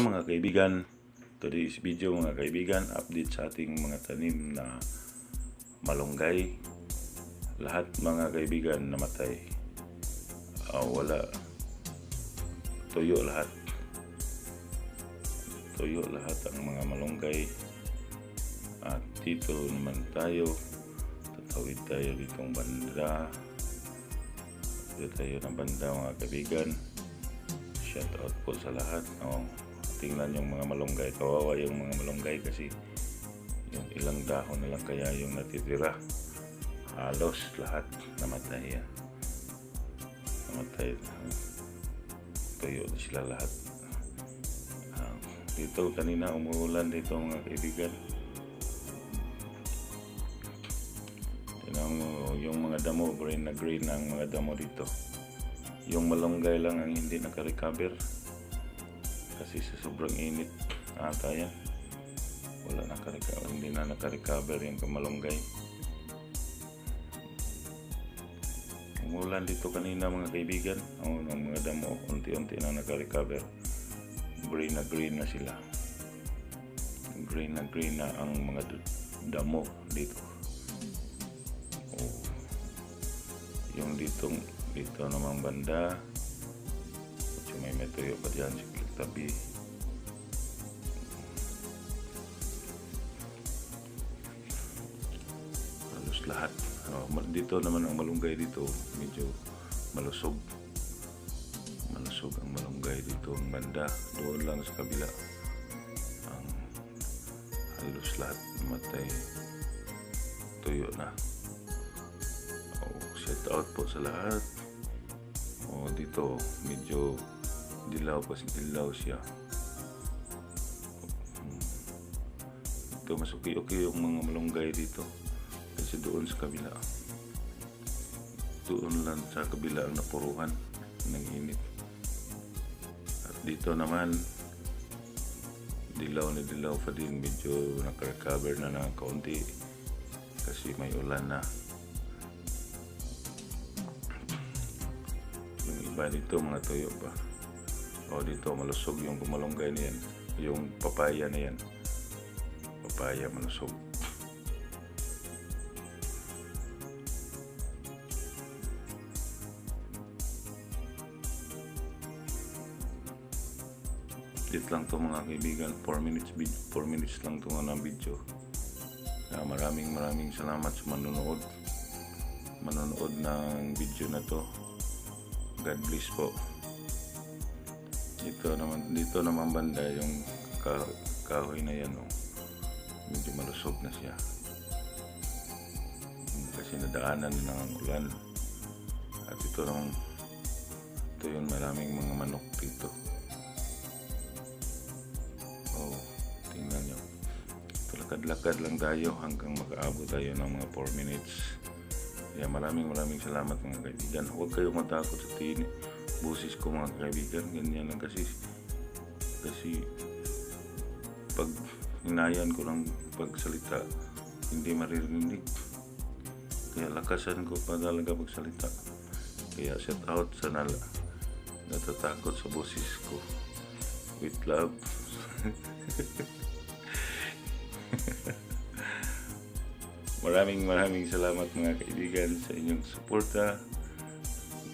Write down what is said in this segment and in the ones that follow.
Hello mga kaibigan. Today's video mga kaibigan, update sa ating mga tanim na malunggay. Lahat mga kaibigan namatay. Ah, wala. Tuyo lahat. Tuyo lahat ang mga malunggay. At dito naman tayo. Tatawid tayo ditong banda. Dito tayo ng banda mga kaibigan. Shout out po sa lahat. Oh, tingnan yung mga malunggay. Kawawa yung mga malunggay kasi yung ilang dahon na lang kaya yung natitira. Halos lahat namatay yan. Namatay. Tuyo na sila lahat. Ah, dito kanina umuulan dito mga kaibigan. Tingnan mo yung mga damo, green na green ang mga damo dito yung malunggay lang ang hindi naka-recover kasi sa sobrang init ata yan. Wala naka-recover hindi na naka-recover yung malunggay umulan dito kanina mga kaibigan. Oh, mga damo unti-unti na naka-recover. Green na green na sila. Green na green na ang mga damo dito. Oh. yung ditong dito namang banda. Medyo may tuyo pa dyan sa tabi halos lahat. Ma- dito naman ang malunggay dito. Medyo malusog. Malusog ang malunggay dito. Ang banda doon lang sa kabila. Ang halos lahat matay. Tuyo na. Oh, shout out po sa lahat. Oh, dito medyo dilaw pa dilaw siya. Ito mas okay-okay yung mga malunggay dito. Kasi doon sa kabila. Doon lang sa kabila ang napuruhan ng init. At dito naman dilaw na dilaw pa din medyo naka-recover na ng kaunti kasi may ulan na. Yung iba dito mga tuyo pa. O dito malusog yung gumalunggay na yan. Yung papaya na yan. Papaya malusog. Update lang to mga kaibigan. 4 minutes, 4 minutes lang to ng video. Kaya maraming maraming salamat sa manonood. Manonood ng video na to. God bless po. Dito naman dito naman banda yung ka- kahoy na yan oh. Medyo malusog na siya. Kasi nadaanan na ng ulan. At ito naman ito yung maraming mga manok dito. Oh, tingnan nyo. Lakad-lakad lang tayo hanggang makaabot tayo ng mga 4 minutes. Kaya maraming maraming salamat mga kaibigan. Huwag kayong matakot sa tini. Busis ko mga kaibigan. Ganyan lang kasi. Kasi pag hinayan ko lang pagsalita, hindi maririnig. Kaya lakasan ko pa talaga pagsalita. Kaya shout out sa nala. Natatakot sa busis ko. With love. Maraming maraming salamat mga kaibigan sa inyong suporta.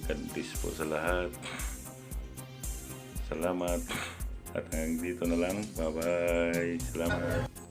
God bless po sa lahat. Salamat. At hanggang dito na lang. Bye-bye. Salamat.